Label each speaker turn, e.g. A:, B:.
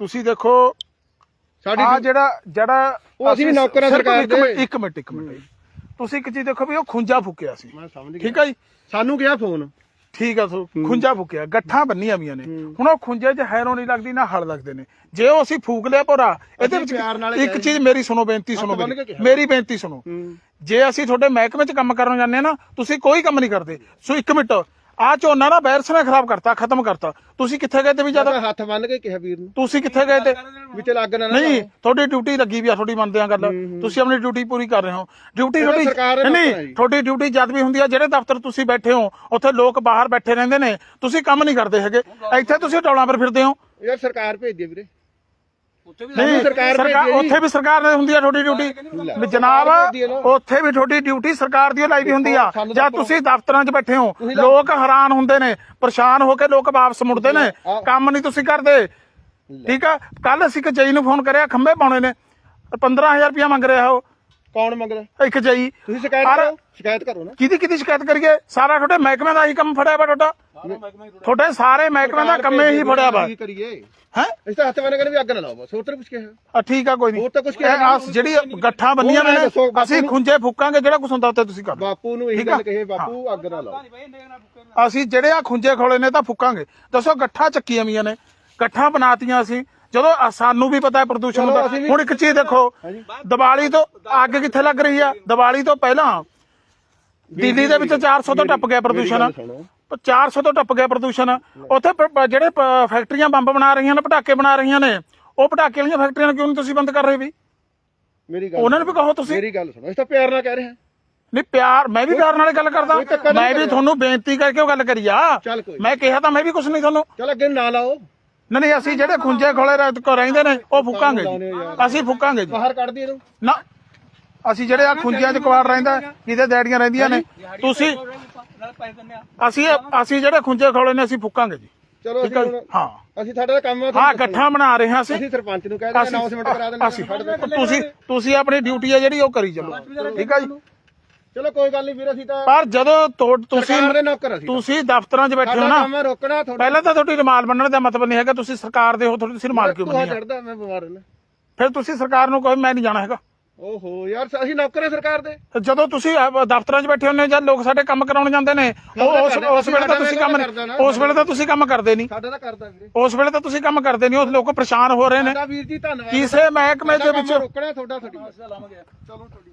A: ਤੁਸੀਂ ਦੇਖੋ
B: ਸਾਡੀ
A: ਆ ਜਿਹੜਾ ਜਿਹੜਾ
B: ਉਹ ਅਸੀਂ ਵੀ ਨੌਕਰ
A: ਸਿਰਫ
B: ਸਰਕਾਰ ਦੇ।
A: ਇੱਕ ਮਿੰਟ ਇੱਕ ਮਿੰਟ। ਤੁਸੀਂ ਇੱਕ ਚੀਜ਼ ਦੇਖੋ ਵੀ ਉਹ ਖੁੰਝਾ ਫੁੱਕਿਆ ਸੀ।
B: ਮੈਂ ਸਮਝ ਗਿਆ।
A: ਠੀਕ ਹੈ ਜੀ?
B: ਸਾਨੂੰ ਗਿਆ ਫੋਨ।
A: ਠੀਕ ਆ ਸੋ ਖੁੰਝਾ ਫੁੱਕਿਆ। ਗੱਠਾਂ ਬੰਨੀਆਂ ਵੀਆਂ ਨੇ। ਹੁਣ ਉਹ ਖੁੰਝੇ 'ਚ ਹੈਰੋ ਨਹੀਂ ਲੱਗਦੀ ਨਾ ਹਲ ਲੱਗਦੇ ਨੇ। ਜੇ ਉਹ ਅਸੀਂ ਫੂਕ ਲਿਆ ਭੋਰਾ ਇਹਦੇ ਵਿੱਚ ਇੱਕ ਚੀਜ਼ ਮੇਰੀ ਸੁਣੋ ਬੇਨਤੀ ਸੁਣੋ। ਮੇਰੀ। ਬੇਨਤੀ ਸੁਣੋ। ਜੇ ਅਸੀਂ ਤੁਹਾਡੇ ਮਹਿਕਮੇ 'ਚ ਕੰਮ ਕਰਨ ਜਾਂਦੇ ਆ ਨਾ ਤੁਸੀਂ ਕੋਈ ਕੰਮ ਨਹੀਂ ਕਰਦੇ। ਸੋ ਇੱਕ ਮਿੰਟ ਆ ਝੋਨਾ ਨਾ ਵਾਇਰਸ ਨੇ ਖਰਾਬ ਕਰਤਾ ਖਤਮ ਕਰਤਾ। ਤੁਸੀਂ ਕਿੱਥੇ ਗਏ ਤੇ ਵੀ ਜ਼ਿਆਦਾ?
B: ਮੈਂ ਹੱਥ ਬੰਨ ਕੇ ਕਿਹਾ ਵੀਰ ਨੂੰ।
A: ਤੁਸੀਂ ਕਿੱਥੇ ਗਏ ਤੇ?
B: ਵਿੱਚ ਲੱਗ ਨਾ ਨਾ
A: ਨਹੀਂ ਤੁਹਾਡੀ ਡਿਊਟੀ ਲੱਗੀ ਵੀ ਆ ਤੁਹਾਡੀ ਮੰਨਦੇ ਆ ਗੱਲ ਤੁਸੀਂ ਆਪਣੀ ਡਿਊਟੀ ਪੂਰੀ ਕਰ ਰਹੇ ਹੋ। ਡਿਊਟੀ ਤੁਹਾਡੀ ਨਹੀਂ। ਤੁਹਾਡੀ ਡਿਊਟੀ ਜਦ ਵੀ ਹੁੰਦੀ ਆ ਜਿਹੜੇ ਦਫ਼ਤਰ ਤੁਸੀਂ ਬੈਠੇ ਹੋ ਉੱਥੇ ਲੋਕ ਬਾਹਰ ਬੈਠੇ ਰਹਿੰਦੇ ਨੇ। ਤੁਸੀਂ ਕੰਮ ਨਹੀਂ ਕਰਦੇ ਹੈਗੇ। ਇੱਥੇ ਤੁਸੀਂ ਟੌਲਾਂ ਪਰ ਫਿਰਦੇ ਹੋ।
B: ਯਾਰ ਸਰਕਾਰ ਭੇਜਦੀ ਵੀਰੇ।
A: ਨਹੀਂ
B: ਸਰਕਾਰ
A: ਸਰਕਾਰ
B: ਜੀ।
A: ਉੱਥੇ ਵੀ ਸਰਕਾਰ ਨੇ ਹੁੰਦੀ ਆ ਤੁਹਾਡੀ ਡਿਊਟੀ। ਵੀ ਜਨਾਬ। ਉੱਥੇ ਵੀ ਤੁਹਾਡੀ ਡਿਊਟੀ ਸਰਕਾਰ ਦੀ ਲਾਈ ਵੀ ਹੁੰਦੀ ਆ। ਜਦ ਤੁਸੀਂ ਦਫ਼ਤਰਾਂ 'ਚ ਬੈਠੇ ਹੋ। ਲੋਕ ਹੈਰਾਨ ਹੁੰਦੇ ਨੇ ਪਰੇਸ਼ਾਨ ਹੋ ਕੇ ਲੋਕ ਵਾਪਸ ਮੁੜਦੇ ਨੇ। ਕੰਮ ਨਹੀਂ ਤੁਸੀਂ ਕਰਦੇ। ਠੀਕ ਆ? ਕੱਲ ਅਸੀਂ ਕਚਈ ਨੂੰ ਫੋਨ ਕਰਿਆ ਖੰਭੇ ਪਾਉਣੇ ਨੇ। 15000 ਰੁਪਇਆ ਮੰਗ ਰਿਹਾ ਉਹ।
B: ਕੌਣ ਮੰਗਦਾ?
A: ਇੱਕ ਜਈ।
B: ਤੁਸੀਂ ਸ਼ਿਕਾਇਤ
A: ਪਰ-
B: ਕਰੋ ਸ਼ਿਕਾਇਤ ਕਰੋ ਨਾ।
A: ਕਿਹਦੀ ਕਿਹਦੀ ਸ਼ਿਕਾਇਤ ਕਰੀਏ? ਸਾਰਾ ਤੁਹਾਡੇ ਮਹਿਕਮੇ ਦਾ ਹੀ ਕੰਮ ਫੜਿਆ ਵਾ ਤੁਹਾਡਾ। ਤੁਹਾਡੇ ਸਾਰੇ ਮਹਿਕਮੇ ਦਾ ਕੰਮੇ ਹੀ ਫੜਿਆ ਵਾ।
B: ਕੀ ਕਰੀਏ?
A: ਹੈ?
B: ਇਸ ਤਾਂ ਹੱਥ ਬੰਨ ਕੇ ਵੀ ਅੱਗ ਨਾ ਲਾਓ ਬਸ ਹੋਰ ਤਾਂ ਕੁਝ ਕਿਹਾ?
A: ਠੀਕ ਆ ਕੋਈ ਨਹੀਂ।
B: ਹੋਰ ਤਾਂ ਕੁਛ ਕਿਹਾ?
A: ਇਹ ਆਹ ਜਿਹੜੀ ਗੱਠਾਂ ਬੰਨੀਆਂ ਨੇ
B: ਇਹ ਦੱਸੋ ਬਾਪੂ
A: ਅਸੀਂ
B: ਨੂੰ-
A: ਖੁੰਝੇ ਫੂਕਾਂਗੇ ਜਿਹੜਾ ਕੁਛ ਹੁੰਦਾ ਉੱਤੇ ਤੁਸੀਂ ਕਰ ਲਓ।
B: ਬਾਪੂ ਨੂੰ ਇਹੀ
A: ਠੀਕ ਆ?
B: ਗੱਲ ਕਹੇ ਬਾਪੂ ਅੱਗ ਨਾ ਲਾਓ।
A: ਅਸੀਂ ਜਿਹੜੇ ਆ ਖੁੰਝੇ ਖੋਲੇ ਨੇ ਤਾਂ ਫੂਕਾਂਗੇ। ਦੱਸੋ ਗੱਠਾਂ ਚੱਕੀਆਂ ਵੀਆਂ ਨੇ। ਗੱਠਾਂ ਬਣਾਤੀਆਂ ਅਸੀਂ। ਜਦੋਂ ਆ- ਸਾਨੂੰ ਵੀ ਪਤਾ ਹੈ ਪ੍ਰਦੂਸ਼ਣ ਦਾ
B: ਅਸੀਂ
A: ਹੁਣ ਇੱਕ ਚੀਜ਼ ਦੇਖੋ ਦੀਵਾਲੀ ਤੋਂ ਅੱਗ ਕਿੱਥੇ ਲੱਗ ਰਹੀ ਆ? ਦੀਵਾਲੀ ਤੋਂ ਪਹਿਲਾਂ ਦਿੱਲੀ ਦੇ ਵਿੱਚ 400 ਤੋਂ ਟੱਪ ਗਿਆ ਪ੍ਰਦੂਸ਼ਣ।
B: ਸੁਣੋ।
A: 400 ਤੋਂ ਟੱਪ ਗਿਆ ਪ੍ਰਦੂਸ਼ਣ। ਉੱਥੇ ਪ- ਪ- ਜਿਹੜੇ ਪ- ਫੈਕਟਰੀਆਂ ਬੰਬ ਬਣਾ ਰਹੀਆਂ ਨੇ ਪਟਾਕੇ ਬਣਾ ਰਹੀਆਂ ਨੇ ਉਹ ਪਟਾਕੇ ਵਾਲੀਆਂ ਫੈਕਟਰੀਆਂ ਨੂੰ ਕਿਉਂ ਨਹੀਂ ਤੁਸੀਂ ਬੰਦ ਕਰ ਰਹੇ ਵੀ?
B: ਮੇਰੀ ਗੱਲ
A: ਉਹਨਾਂ ਨੂੰ ਵੀ ਕਹੋ ਤੁਸੀਂ।
B: ਮੇਰੀ ਗੱਲ ਸੁਣੋ। ਇਸ ਤਾਂ ਪਿਆਰ ਨਾਲ ਕਹਿ ਰਹੇ ਹਾਂ।
A: ਨਹੀਂ ਪਿਆਰ ਮੈਂ ਵੀ ਪਿਆਰ ਨਾਲ ਗੱਲ ਕਰਦਾ। ਮੈਂ ਵੀ। ਤੁਹਾਨੂੰ ਬੇਨਤੀ ਕਰਕੇ ਉਹ ਗੱਲ ਕਰੀ ਆ।
B: ਚੱਲ ਕੋਈ
A: ਮੈਂ ਕਿਹਾ ਤਾਂ ਮੈਂ ਵੀ ਕੁਝ ਨਹੀਂ ਤੁਹਾਨੂੰ।
B: ਚਲ ਅੱਗੇ ਨਾ ਲਾਓ।
A: ਨਹੀਂ ਨਹੀਂ ਅਸੀਂ ਜਿਹੜੇ ਖੁੰਝੇ ਖੋਲੇ ਰਹਿ- ਕੋ ਰਹਿੰਦੇ ਨੇ ਉਹ ਫੁੱਕਾਂਗੇ ਜੀ। ਅਸੀਂ ਫੁੱਕਾਂਗੇ ਜੀ।
B: ਬਾਹਰ ਕੱਢ ਦੀ ਇਹਨੂੰ
A: ਨਾ ਅਸੀਂ ਜਿਹੜੇ ਆ ਖੁੰਝਿਆਂ 'ਚ ਕਵਾੜ ਰਹਿੰਦਾ ਕਿਤੇ ਡੈਡੀਆਂ ਰਹਿੰਦੀਆਂ ਨੇ ਤੁਸੀਂ ਅਸੀਂ ਅਸੀਂ ਜਿਹੜੇ ਖੁੰਝੇ ਖੋਲੇ ਨੇ ਅਸੀਂ ਫੁੱਕਾਂਗੇ ਜੀ।
B: ਚਲੋ
A: ਠੀਕ
B: ਅਸੀਂ
A: ਹੈ ਜੀ?
B: ਹੁਣ
A: ਹਾਂ।
B: ਅਸੀਂ ਸਾਡਾ ਤਾਂ ਕੰਮ ਆ
A: ਹਾਂ ਗੱਠਾਂ ਬਣਾ ਰਹੇ ਹਾਂ ਅਸੀਂ।
B: ਅਸੀਂ ਸਰਪੰਚ ਨੂੰ ਕਹਿ ਦਿੰਦੇ
A: ਅਸੀਂ
B: ਅਨਾਉਂਸਮੈਂਟ ਕਰਾ ਦਿੰਦੇ
A: ਅਸੀਂ ਤੁਸੀਂ ਤੁਸੀਂ ਆਪਣੀ ਡਿਊਟੀ ਹੈ ਜਿਹੜੀ ਉਹ ਕਰੀ ਚੱਲੋ। ਠੀਕ ਹੈ ਜੀ?
B: ਚਲੋ ਕੋਈ ਗੱਲ ਨਹੀਂ ਵੀਰ ਅਸੀਂ ਤਾਂ
A: ਪਰ ਜਦੋਂ ਤੁਹਾ- ਤੁਸੀਂ
B: ਸਰਕਾਰ ਦੇ ਨੌਕਰ ਅਸੀਂ
A: ਤੁਸੀਂ ਦਫ਼ਤਰਾਂ 'ਚ ਬੈਠੇ ਹੋ
B: ਸਾਡਾ
A: ਨਾ
B: ਆ ਰੋਕਣਾ ਤੁਹਾਡਾ
A: ਪਹਿਲਾਂ ਤਾਂ ਤੁਹਾਡੀ ਰਮਾਲ ਬੰਨਣ ਦਾ ਮਤਲਬ ਨਹੀਂ ਹੈਗਾ ਤੁਸੀਂ ਸਰਕਾਰ ਦੇ ਹੋ ਤੁਹਾਡੀ ਤੁਸੀਂ ਰਮਾਲ ਕਿਉਂ ਬੰਨੀ ਆ?
B: ਚੜਦਾ ਮੈਂ ਬਿਮਾਰ ਹਾਂ
A: ਫਿਰ ਤੁਸੀਂ ਸਰਕਾਰ ਨੂੰ ਕਹੋ ਮੈਂ ਨਹੀਂ ਜਾਣਾ ਹੈਗਾ।
B: ਓਹੋ ਯਾਰ ਅਸੀਂ ਨੌਕਰ ਹਾਂ ਸਰਕਾਰ ਦੇ।
A: ਤੇ ਜਦੋਂ ਤੁਸੀਂ ਅਹ, ਦਫ਼ਤਰਾਂ 'ਚ ਬੈਠੇ ਹੁੰਦੇ ਹੋ ਜਦ ਲੋਕ ਸਾਡੇ ਕੰਮ ਕਰਾਉਣ ਜਾਂਦੇ ਨੇ ਉਹ ਉਸ ਉਸ ਵੇਲੇ ਤਾਂ ਤੁਸੀਂ ਕੰਮ ਉਸ ਵੇਲੇ ਤਾਂ ਤੁਸੀਂ ਕੰਮ ਕਰਦੇ ਨਹੀਂ।
B: ਸਾਡਾ ਤਾਂ ਕਰਦਾ ਵੀਰੇ।
A: ਉਸ ਵੇਲੇ ਤਾਂ ਤੁਸੀਂ ਕੰਮ ਕਰਦੇ ਨਹੀਂ ਉਸ ਲੋਕ ਪਰੇਸ਼ਾਨ ਹੋ ਰਹੇ ਨੇ।
B: ਸਾਡਾ ਵੀਰ ਜੀ ਧੰਨਵਾਦ।
A: ਕਿਸੇ ਮਹਿਕਮੇ ਦੇ ਵਿੱਚ
B: ਰੋਕਣਾ ਤੁਹਾਡਾ ਤੁਹਾਡੀ ਚਲੋ ਤੁਹਾਡੀ